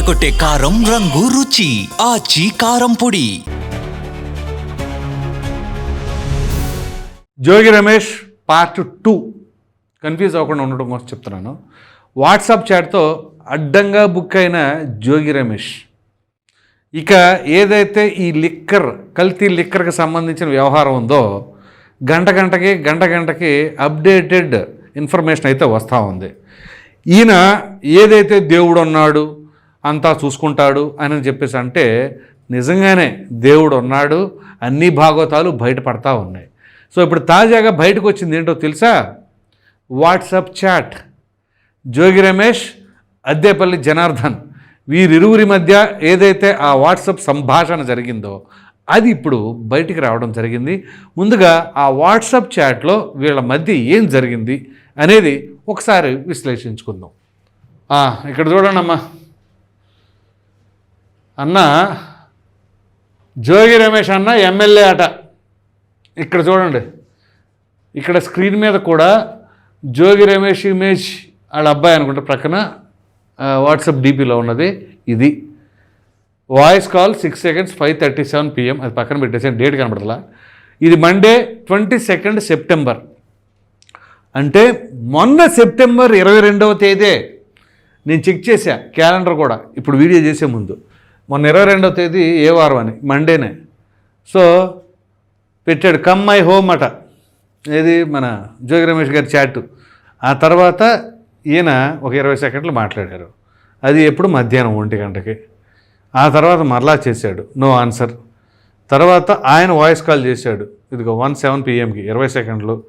అదరగొట్టే కారం రంగు రుచి ఆచి కారం పొడి. Jogi Ramesh part two confuse అవ్వకుండా ఉండడం కోసం చెప్తున్నాను. వాట్సాప్ చాట్తో అడ్డంగా బుక్ అయిన జోగి రమేష్. ఇక ఏదైతే ఈ లిక్కర్ కల్తీ లిక్కర్కి సంబంధించిన వ్యవహారం ఉందో గంట గంటకి గంట గంటకి అప్డేటెడ్ ఇన్ఫర్మేషన్ అయితే వస్తూ ఉంది. ఈయన ఏదైతే దేవుడు ఉన్నాడు అంతా చూసుకుంటాడు అని చెప్పేసి అంటే నిజంగానే దేవుడు ఉన్నాడు అన్ని భాగవతాలు బయటపడతా ఉన్నాయి. సో ఇప్పుడు తాజాగా బయటకు వచ్చింది ఏంటో తెలుసా? WhatsApp chat. జోగి రమేష్ అద్దేపల్లి జనార్దన్ వీరిరువురి మధ్య ఏదైతే ఆ వాట్సాప్ సంభాషణ జరిగిందో అది ఇప్పుడు బయటికి రావడం జరిగింది. ముందుగా ఆ వాట్సాప్ చాట్లో వీళ్ళ మధ్య ఏం జరిగింది అనేది ఒకసారి విశ్లేషించుకుందాం. ఇక్కడ చూడండి అమ్మా అన్న జోగి రమేష్ అన్న ఎమ్మెల్యే అట. ఇక్కడ చూడండి. ఇక్కడ స్క్రీన్ మీద కూడా జోగి రమేష్ ఇమేజ్ వాళ్ళ అబ్బాయి అనుకుంటా ప్రక్కన వాట్సాప్ డీపీలో ఉన్నది. ఇది. Voice call six seconds five thirty seven PM అది పక్కన పెట్టేసాను డేట్ కనబడతలా. ఇది మండే ట్వంటీ సెకండ్ సెప్టెంబర్ అంటే మొన్న సెప్టెంబర్ ఇరవై రెండవ తేదీ. నేను చెక్ చేశా క్యాలెండర్ కూడా. ఇప్పుడు వీడియో చేసే ముందు. మొన్న ఇరవై రెండవ తేదీ ఏ వారం అని మండేనే. సో పెట్టాడు కమ్ మై హోమ్ అట. ఏది? మన జోగి రమేష్ గారి చాటు. ఆ తర్వాత ఈయన ఒక ఇరవై సెకండ్లు మాట్లాడారు. అది ఎప్పుడు మధ్యాహ్నం ఒంటి గంటకి. ఆ తర్వాత మరలా చేశాడు నో ఆన్సర్. తర్వాత ఆయన వాయిస్ కాల్ చేశాడు ఇదిగో వన్ సెవెన్ పిఎంకి ఇరవై సెకండ్లు.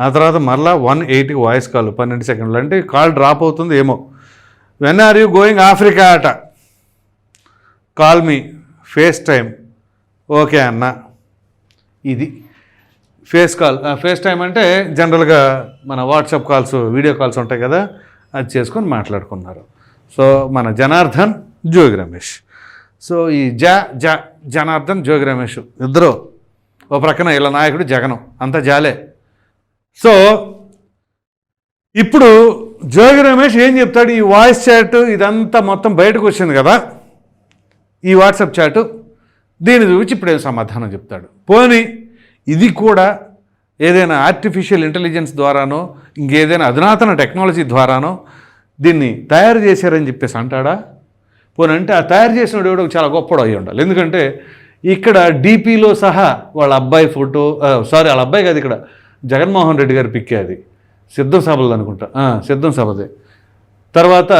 ఆ తర్వాత మరలా వన్ ఎయిట్కి వాయిస్ కాల్ పన్నెండు సెకండ్లు. అంటే కాల్ డ్రాప్ అవుతుంది ఏమో. When are you going Africa? అట. Call me face time okay అన్న. ఇది. Face call. ఫేస్ టైం అంటే జనరల్గా మన వాట్సాప్ కాల్స్ వీడియో కాల్స్ ఉంటాయి కదా అది చేసుకొని మాట్లాడుకున్నారు. సో మన జనార్దన్ జోగి రమేష్. సో ఈ జ జ జనార్దన్ జోగి రమేష్ ఇద్దరు ఓ ప్రక్కన ఇలా నాయకుడు జగనం. అంతా జాలే. సో ఇప్పుడు జోగి రమేష్ ఏం చెప్తాడు? ఈ వాయిస్ చాట్ ఇదంతా మొత్తం బయటకు వచ్చింది కదా. ఈ వాట్సాప్ చాటు దీని చూపించి ఇప్పుడు ఏం సమాధానం చెప్తాడు. పోనీ ఇది కూడా ఏదైనా ఆర్టిఫిషియల్ ఇంటెలిజెన్స్ ద్వారానో ఇంకేదైనా అధునాతన టెక్నాలజీ ద్వారానో దీన్ని తయారు చేశారని చెప్పేసి అంటాడా? పోనీ ఆ తయారు చేసిన ఎవడో చాలా గొప్పడు అయి ఉండాలి. ఎందుకంటే ఇక్కడ డీపీలో సహా వాళ్ళ అబ్బాయి ఫోటో సారీ వాళ్ళ అబ్బాయి కాదు ఇక్కడ జగన్మోహన్ రెడ్డి గారి పిక్కే అది సిద్ధం సభలు అనుకుంటా. సిద్ధం సభదే. తర్వాత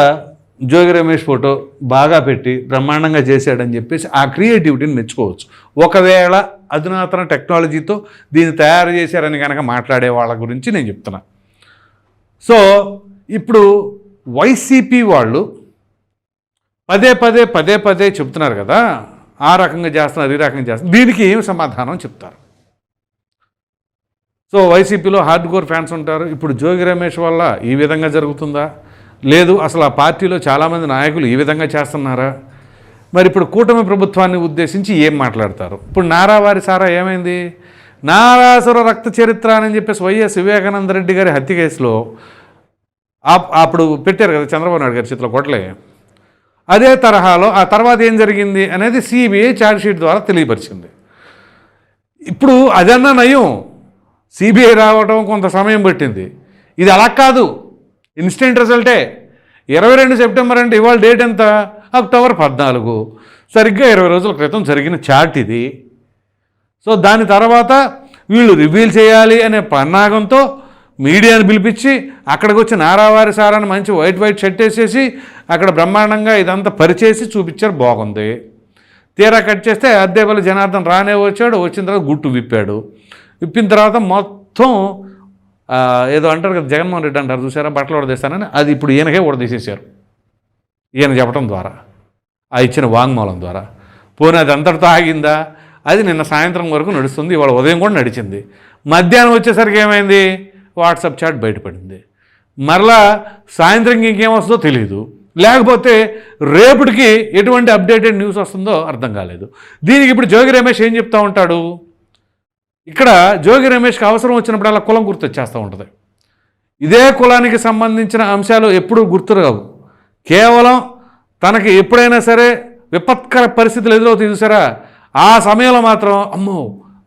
జోగి రమేష్ ఫోటో బాగా పెట్టి బ్రహ్మాండంగా చేశాడని చెప్పేసి ఆ క్రియేటివిటీని మెచ్చుకోవచ్చు. ఒకవేళ అధునాతన టెక్నాలజీతో దీన్ని తయారు చేశారని కనుక మాట్లాడే వాళ్ళ గురించి నేను చెప్తున్నా. సో ఇప్పుడు వైసీపీ వాళ్ళు పదే పదే పదే పదే చెప్తున్నారు కదా ఆ రకంగా చేస్తున్నారు ఈ రకంగా చేస్తున్నారు. దీనికి ఏం సమాధానం చెప్తారు? సో వైసీపీలో హార్డ్ కోర్ ఫ్యాన్స్ ఉంటారు. ఇప్పుడు జోగి రమేష్ వల్ల ఈ విధంగా జరుగుతుందా? లేదు అసలు ఆ పార్టీలో చాలామంది నాయకులు ఈ విధంగా చేస్తున్నారా? మరి ఇప్పుడు కూటమి ప్రభుత్వాన్ని ఉద్దేశించి ఏం మాట్లాడతారు? ఇప్పుడు నారా వారి సారా ఏమైంది? నారాసుర రక్త చరిత్ర అని చెప్పేసి వైఎస్ వివేకానంద రెడ్డి గారి హత్య కేసులో అప్పుడు పెట్టారు కదా చంద్రబాబు నాయుడు గారి చేతిలో కొట్టలే అదే తరహాలో ఆ తర్వాత ఏం జరిగింది అనేది సిబిఐ ఛార్జ్షీట్ ద్వారా తెలియపరిచింది. ఇప్పుడు అదన్నా నయం. సిబిఐ రావడం కొంత సమయం పట్టింది. ఇది అలా కాదు. ఇన్స్టెంట్ రిజల్టే. ఇరవై రెండు సెప్టెంబర్ అంటే ఇవాళ డేట్ ఎంత? అక్టోబర్ పద్నాలుగు. సరిగ్గా ఇరవై రోజుల క్రితం జరిగిన చాట్ ఇది. సో దాని తర్వాత వీళ్ళు రివీల్ చేయాలి అనే పన్నాగంతో మీడియాని పిలిపించి అక్కడికి వచ్చి నారావారి సారాన్ని మంచి వైట్ వైట్ షర్ట్ వేసేసి అక్కడ బ్రహ్మాండంగా ఇదంతా పరిచేసి చూపించారు. బాగుంది. తీరా కట్ చేస్తే అద్దెపల్లి జనార్దన్ రానే వచ్చాడు వచ్చిన తర్వాత గుట్టు విప్పాడు. విప్పిన తర్వాత మొత్తం ఏదో అంటారు కదా జగన్మోహన్ రెడ్డి అంటారు చూసారా? బట్టలు ఉడదీస్తానని అది ఇప్పుడు ఈయనకే ఉడదీసేశారు ఈయన చెప్పడం ద్వారా ఆ ఇచ్చిన వాంగ్మూలం ద్వారా. పోనీ అది అంతటితో ఆగిందా? అది నిన్న సాయంత్రం వరకు నడుస్తుంది ఇవాళ ఉదయం కూడా నడిచింది. మధ్యాహ్నం వచ్చేసరికి ఏమైంది? వాట్సాప్ చాట్ బయటపడింది. మరలా సాయంత్రం ఇంకేం వస్తుందో తెలియదు లేకపోతే రేపటికి ఎటువంటి అప్డేటెడ్ న్యూస్ వస్తుందో అర్థం కాలేదు. దీనికి ఇప్పుడు జోగి రమేష్ ఏం చెప్తా ఉంటాడు? ఇక్కడ జోగి రమేష్కి అవసరం వచ్చినప్పుడల్లా కులం గుర్తొచ్చేస్తూ ఉంటుంది. ఇదే కులానికి సంబంధించిన అంశాలు ఎప్పుడూ గుర్తురావు కేవలం తనకి ఎప్పుడైనా సరే విపత్కర పరిస్థితులు ఎదురవుతాయి చూసారా? ఆ సమయంలో మాత్రం అమ్మో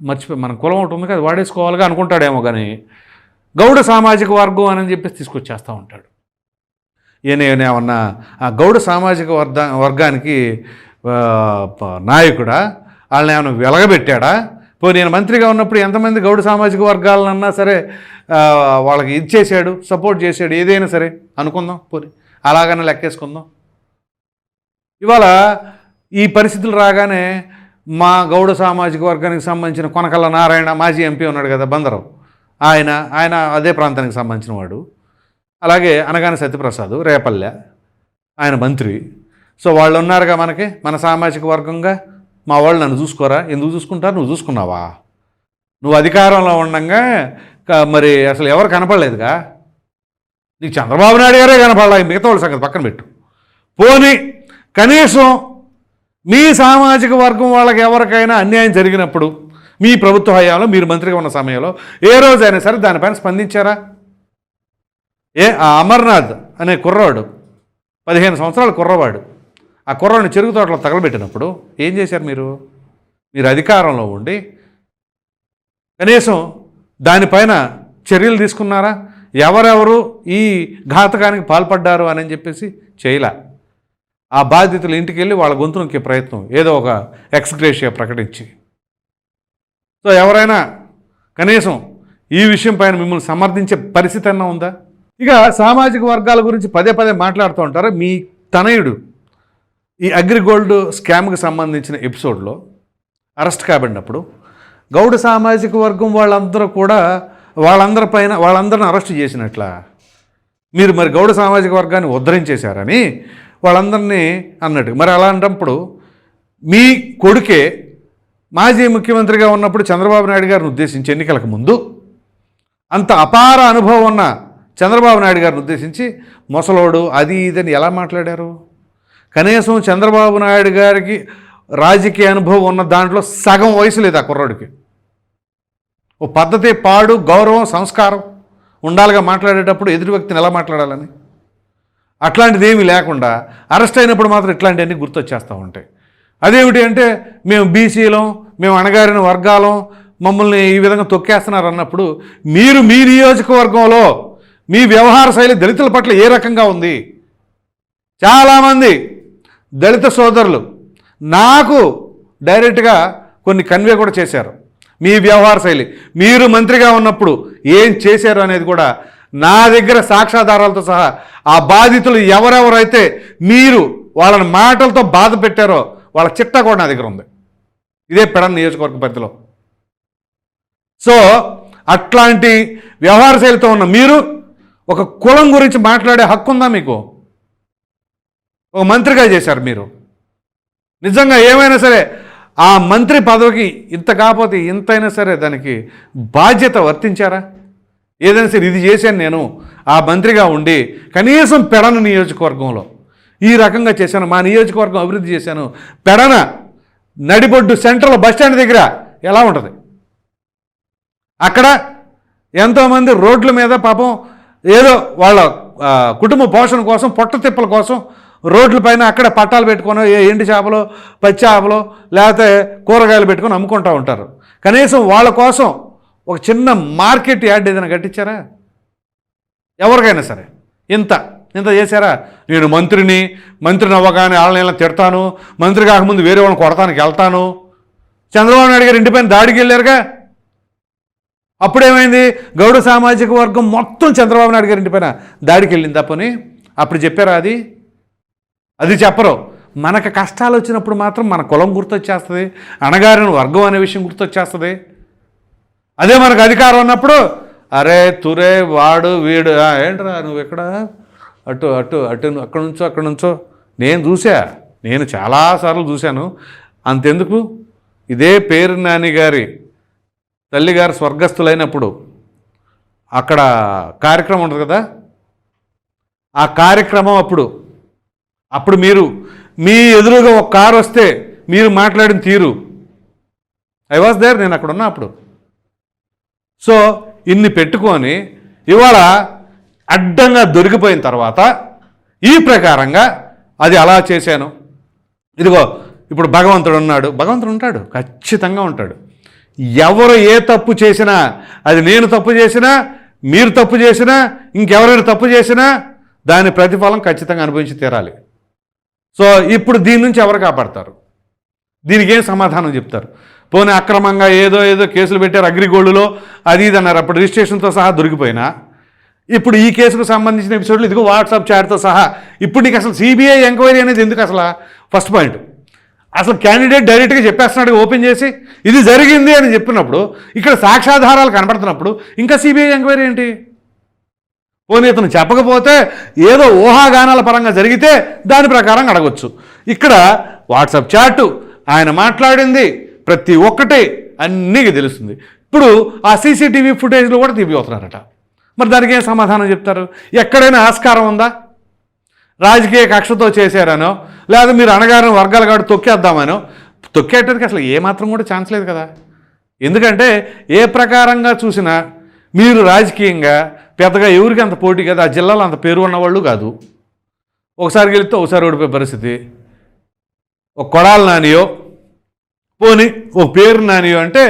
మర్చిపోయి మన కులం ఒకటి ఉంది కదా వాడేసుకోవాలిగా అనుకుంటాడేమో కానీ గౌడ సామాజిక వర్గం అని చెప్పేసి తీసుకొచ్చేస్తూ ఉంటాడు. ఏమన్నా ఆ గౌడ సామాజిక వర్గ వర్గానికి నాయకుడా? వాళ్ళని ఏమైనా వెలగబెట్టాడా? పోనీ నేను మంత్రిగా ఉన్నప్పుడు ఎంతమంది గౌడ సామాజిక వర్గాలన్నా సరే వాళ్ళకి ఇది చేశాడు సపోర్ట్ చేశాడు ఏదైనా సరే అనుకుందాం పోనీ. అలాగనే లెక్కేసుకుందాం. ఇవాళ ఈ పరిస్థితులు రాగానే మా గౌడ సామాజిక వర్గానికి సంబంధించిన కొనకల్ల నారాయణ మాజీ ఎంపీ ఉన్నాడు కదా బందరం ఆయన ఆయన అదే ప్రాంతానికి సంబంధించిన వాడు. అలాగే అనగానే సత్యప్రసాద్ రేపల్లె ఆయన మంత్రి. సో వాళ్ళు ఉన్నారుగా మనకి మన సామాజిక వర్గంగా. మా వాళ్ళు నన్ను చూసుకోరా? ఎందుకు చూసుకుంటారు? నువ్వు చూసుకున్నావా? నువ్వు అధికారంలో ఉండగా మరి అసలు ఎవరు కనపడలేదుగా? నీకు చంద్రబాబు నాయుడు గారే కనపడాలి? మిగతా వాళ్ళ సంగతి పక్కన పెట్టు. పోనీ కనీసం మీ సామాజిక వర్గం వాళ్ళకి ఎవరికైనా అన్యాయం జరిగినప్పుడు మీ ప్రభుత్వ హయాంలో మీరు మంత్రిగా ఉన్న సమయంలో ఏ రోజైనా సరే దానిపైన స్పందించారా? ఏ ఆ అమర్నాథ్ అనే కుర్రవాడు పదిహేను సంవత్సరాల కుర్రవాడు ఆ కుర్రాన్ని చెరుకు తోటలో తగలబెట్టినప్పుడు ఏం చేశారు మీరు? మీరు అధికారంలో ఉండి కనీసం దానిపైన చర్యలు తీసుకున్నారా? ఎవరెవరు ఈ ఘాతకానికి పాల్పడ్డారు అని చెప్పేసి చేయలే. ఆ బాధితులు ఇంటికి వెళ్ళి వాళ్ళ గొంతు నొక్కే ప్రయత్నం ఏదో ఒక ఎక్స్గ్రేషియా ప్రకటించి. సో ఎవరైనా కనీసం ఈ విషయం పైన మిమ్మల్ని సమర్థించే పరిస్థితి అన్నా ఉందా? ఇక సామాజిక వర్గాల గురించి పదే పదే మాట్లాడుతూ ఉంటారు. మీ తనయుడు ఈ అగ్రిగోల్డ్ స్కామ్కి సంబంధించిన ఎపిసోడ్లో అరెస్ట్ కాబడినప్పుడు గౌడ సామాజిక వర్గం వాళ్ళందరూ కూడా వాళ్ళందరి పైన వాళ్ళందరిని అరెస్ట్ చేసినట్ల? మీరు మరి గౌడ సామాజిక వర్గాన్ని ఉద్ధరించేశారని వాళ్ళందరినీ అన్నట్టు. మరి అలాంటప్పుడు మీ కొడుకే మాజీ ముఖ్యమంత్రిగా ఉన్నప్పుడు చంద్రబాబు నాయుడు గారిని ఉద్దేశించి ఎన్నికలకు ముందు అంత అపార అనుభవం ఉన్న చంద్రబాబు నాయుడు గారిని ఉద్దేశించి ముసలోడు అది ఇదని ఎలా మాట్లాడారు? కనీసం చంద్రబాబు నాయుడు గారికి రాజకీయ అనుభవం ఉన్న దాంట్లో సగం వయసు లేదు ఆ కుర్రాడికి. ఓ పద్ధతి పాడు గౌరవం సంస్కారం ఉండాలిగా మాట్లాడేటప్పుడు ఎదుటి వ్యక్తిని ఎలా మాట్లాడాలని? అట్లాంటిది ఏమీ లేకుండా అరెస్ట్ అయినప్పుడు మాత్రం ఇట్లాంటివన్నీ గుర్తొచ్చేస్తూ ఉంటాయి. అదేమిటి అంటే మేము బీసీలం మేము అణగారిన వర్గాలం మమ్మల్ని ఈ విధంగా తొక్కేస్తున్నారు అన్నప్పుడు మీరు మీ నియోజకవర్గంలో మీ వ్యవహార శైలి దళితుల పట్ల ఏ రకంగా ఉంది? చాలామంది దళిత సోదరులు నాకు డైరెక్ట్గా కొన్ని కన్వే కూడా చేశారు. మీ వ్యవహార శైలి మీరు మంత్రిగా ఉన్నప్పుడు ఏం చేశారు అనేది కూడా నా దగ్గర సాక్ష్యాధారాలతో సహా ఆ బాధితులు ఎవరెవరైతే మీరు వాళ్ళని మాటలతో బాధ పెట్టారో వాళ్ళ చిట్టా కూడా నా దగ్గర ఉంది. ఇదే పెడన్ నియోజకవర్గ పరిధిలో. సో అట్లాంటి వ్యవహార శైలితో ఉన్న మీరు ఒక కులం గురించి మాట్లాడే హక్కు ఉందా మీకు? ఒక మంత్రిగా చేశారు మీరు. నిజంగా ఏమైనా సరే ఆ మంత్రి పదవికి ఇంత కాకపోతే ఇంతైనా సరే దానికి బాధ్యత వర్తించారా? ఏదైనా సరే ఇది చేశాను నేను ఆ మంత్రిగా ఉండి కనీసం పెడన నియోజకవర్గంలో ఈ రకంగా చేశాను మా నియోజకవర్గం అభివృద్ధి చేశాను. పెడన నడిబొడ్డు సెంట్రల్ బస్ స్టాండ్ దగ్గర ఎలా ఉంటుంది? అక్కడ ఎంతోమంది రోడ్ల మీద పాపం ఏదో వాళ్ళ కుటుంబ పోషణ కోసం పొట్ట తిప్పల కోసం రోడ్ల పైన అక్కడ పట్టాలు పెట్టుకొని ఏ ఎండు చేపలు పచ్చి చేపలు లేకపోతే కూరగాయలు పెట్టుకొని అమ్ముకుంటూ ఉంటారు. కనీసం వాళ్ళ కోసం ఒక చిన్న మార్కెట్ యార్డ్ ఏదైనా కట్టించారా? ఎవరికైనా సరే. ఇంత. ఇంత చేశారా? నేను మంత్రిని మంత్రిని అవ్వగానే వాళ్ళని ఇలా తిడతాను మంత్రి కాకముందు వేరే వాళ్ళని కొడతానికి వెళ్తాను. చంద్రబాబు నాయుడు గారు ఇంటిపైన దాడికి వెళ్ళారుగా? అప్పుడేమైంది? గౌడ సామాజిక వర్గం మొత్తం చంద్రబాబు నాయుడు గారి ఇంటిపైన దాడికి వెళ్ళింది తప్పని. అప్పుడు చెప్పారా అది? అది చెప్పరు. మనకు కష్టాలు వచ్చినప్పుడు మాత్రం మన కులం గుర్తొచ్చేస్తుంది అణగారిన వర్గం అనే విషయం గుర్తొచ్చేస్తుంది. అదే మనకు అధికారం ఉన్నప్పుడు అరే తురే వాడు వీడు ఏంట్రా నువ్వు ఎక్కడ? అటు అటు అటు అక్కడ నుంచో అక్కడ నుంచో. నేను చూసా నేను చాలాసార్లు చూశాను. అంతెందుకు? ఇదే పేరు నాని గారి తల్లిగారు స్వర్గస్థులైనప్పుడు అక్కడ కార్యక్రమం ఉంటుంది కదా? ఆ కార్యక్రమం అప్పుడు అప్పుడు మీరు మీ ఎదురుగా ఒక కారు వస్తే మీరు మాట్లాడిన తీరు. ఐ వాజ్ దేర్ నేను అక్కడ ఉన్నా అప్పుడు. సో ఇన్ని పెట్టుకొని ఇవాళ అడ్డంగా దొరికిపోయిన తర్వాత ఈ ప్రకారంగా అది అలా చేశాను. ఇదిగో ఇప్పుడు భగవంతుడు ఉన్నాడు. భగవంతుడు ఉంటాడు ఖచ్చితంగా ఉంటాడు. ఎవరు ఏ తప్పు చేసినా అది నేను తప్పు చేసినా మీరు తప్పు చేసినా ఇంకెవరైనా తప్పు చేసినా దాని ప్రతిఫలం ఖచ్చితంగా అనుభవించి తీరాలి. సో ఇప్పుడు దీని నుంచి ఎవరు కాపాడతారు? దీనికి ఏం సమాధానం చెప్తారు? పోనీ అక్రమంగా ఏదో ఏదో కేసులు పెట్టారు అగ్రిగోల్డ్లో అది ఇది అన్నారు. అప్పుడు రిజిస్ట్రేషన్తో సహా దొరికిపోయినా? ఇప్పుడు ఈ కేసుకు సంబంధించిన ఎపిసోడ్లు ఇదిగో వాట్సాప్ చాట్తో సహా. ఇప్పుడు నీకు అసలు సిబిఐ ఎంక్వైరీ అనేది ఎందుకు అసలు? First point. అసలు క్యాండిడేట్ డైరెక్ట్గా చెప్పేస్తున్నాడు ఓపెన్ చేసి. ఇది జరిగింది అని చెప్పినప్పుడు ఇక్కడ సాక్ష్యాధారాలు కనపడుతున్నప్పుడు ఇంకా సిబిఐ ఎంక్వైరీ ఏంటి? పోనీ ఇతను చెప్పకపోతే ఏదో ఊహాగానాల పరంగా జరిగితే దాని ప్రకారం అడగొచ్చు. ఇక్కడ వాట్సాప్ చాటు ఆయన మాట్లాడింది ప్రతి ఒక్కటి అన్నీ తెలుస్తుంది. ఇప్పుడు ఆ సీసీటీవీ ఫుటేజ్లో కూడా తీపిపోతున్నారట మరి దానికి ఏం సమాధానం చెప్తారు? ఎక్కడైనా ఆస్కారం ఉందా? రాజకీయ కక్షతో చేశారనో లేదా మీరు అణగారిన వర్గాల కాడు తొక్కేద్దామనో తొక్కేయటానికి అసలు ఏమాత్రం కూడా ఛాన్స్ లేదు కదా. ఎందుకంటే ఏ ప్రకారంగా చూసినా మీరు రాజకీయంగా పెద్దగా ఎవరికి అంత పోటీ కదా ఆ జిల్లాలో అంత పేరు ఉన్నవాళ్ళు కాదు. ఒకసారి గెలిస్తే ఒకసారి ఓడిపోయే పరిస్థితి. ఒక కొడాల నానియో పోని ఓ పేరు నానియో అంటే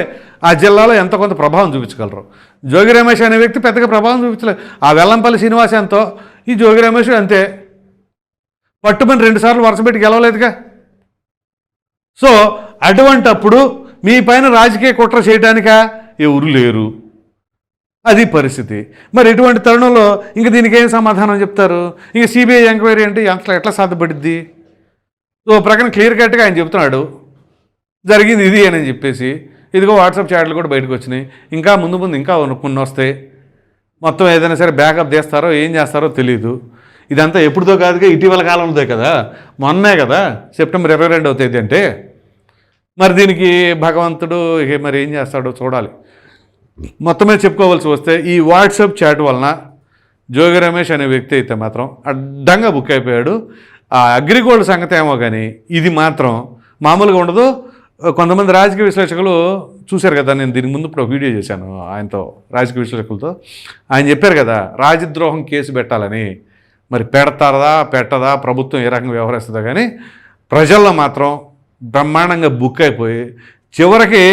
ఆ జిల్లాలో ఎంత కొంత ప్రభావం చూపించగలరు? జోగి రమేష్ అనే వ్యక్తి పెద్దగా ప్రభావం చూపించలేదు ఆ వెల్లంపల్లి శ్రీనివాస్ ఎంతో ఈ జోగి రమేష్ అంతే. పట్టుమని రెండుసార్లు వరుసపెట్టి గెలవలేదుగా. సో అటువంటప్పుడు మీ పైన రాజకీయ కుట్ర చేయడానికా ఎవరు లేరు. అది పరిస్థితి. మరి ఇటువంటి తరుణంలో ఇంక దీనికి ఏం సమాధానం చెప్తారు? ఇంక సిబిఐ ఎంక్వైరీ అంటే ఎంత ఎట్లా సాధ్యపడిద్ది? ఓ ప్రకటన క్లియర్ కట్గా ఆయన చెప్తున్నాడు. జరిగింది ఇది అని చెప్పేసి. ఇదిగో వాట్సాప్ చాట్లు కూడా బయటకు వచ్చినాయి. ఇంకా ముందు ముందు ఇంకా కొన్ని వస్తాయి. మొత్తం ఏదైనా సరే బ్యాకప్ చేస్తారో ఏం చేస్తారో తెలియదు ఇదంతా ఎప్పుడుదో కాదుగా ఇటీవల కాలంలో కదా. మొన్నే కదా సెప్టెంబర్ ఇరవై రెండవ తేదీ అంటే. మరి దీనికి భగవంతుడు మరి ఏం చేస్తాడో చూడాలి. మొత్తమే చెప్పుకోవాల్సి వస్తే ఈ వాట్సాప్ చాట్ వలన జోగి రమేష్ అనే వ్యక్తి అయితే మాత్రం అడ్డంగా బుక్ అయిపోయాడు. ఆ అగ్రిగోల్డ్ సంగతి ఏమో కానీ ఇది మాత్రం మామూలుగా ఉండదు. కొంతమంది రాజకీయ విశ్లేషకులు చూశారు కదా నేను దీని ముందు ఇప్పుడు వీడియో చేశాను ఆయనతో రాజకీయ విశ్లేషకులతో. ఆయన చెప్పారు కదా రాజద్రోహం కేసు పెట్టాలని. మరి పెడతారదా పెట్టదా ప్రభుత్వం ఏ రకంగా వ్యవహరిస్తుందా కానీ ప్రజల్లో మాత్రం బ్రహ్మాండంగా బుక్ అయిపోయి చివరికి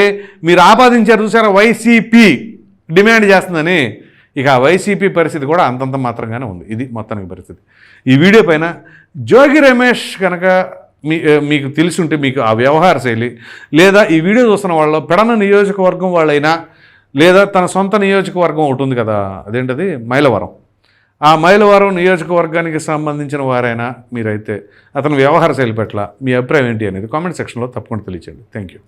మీరు ఆపాదించారు చూసారా? వైసీపీ డిమాండ్ చేస్తుందని. ఇక ఆ వైసీపీ పరిస్థితి కూడా అంతంత మాత్రంగానే ఉంది. ఇది మొత్తానికి పరిస్థితి. ఈ వీడియో పైన జోగి రమేష్ కనుక మీ మీకు తెలిసి ఉంటే మీకు ఆ వ్యవహార శైలి లేదా ఈ వీడియో చూస్తున్న వాళ్ళు పెడన నియోజకవర్గం వాళ్ళైనా లేదా తన సొంత నియోజకవర్గం ఒకటి ఉంది కదా అదేంటది? మైలవరం. ఆ మైలవరం నియోజకవర్గానికి సంబంధించిన వారైనా మీరైతే అతని వ్యవహార శైలి పట్ల మీ అభిప్రాయం ఏంటి అనేది కామెంట్ సెక్షన్లో తప్పకుండా తెలియచేయండి. Thank you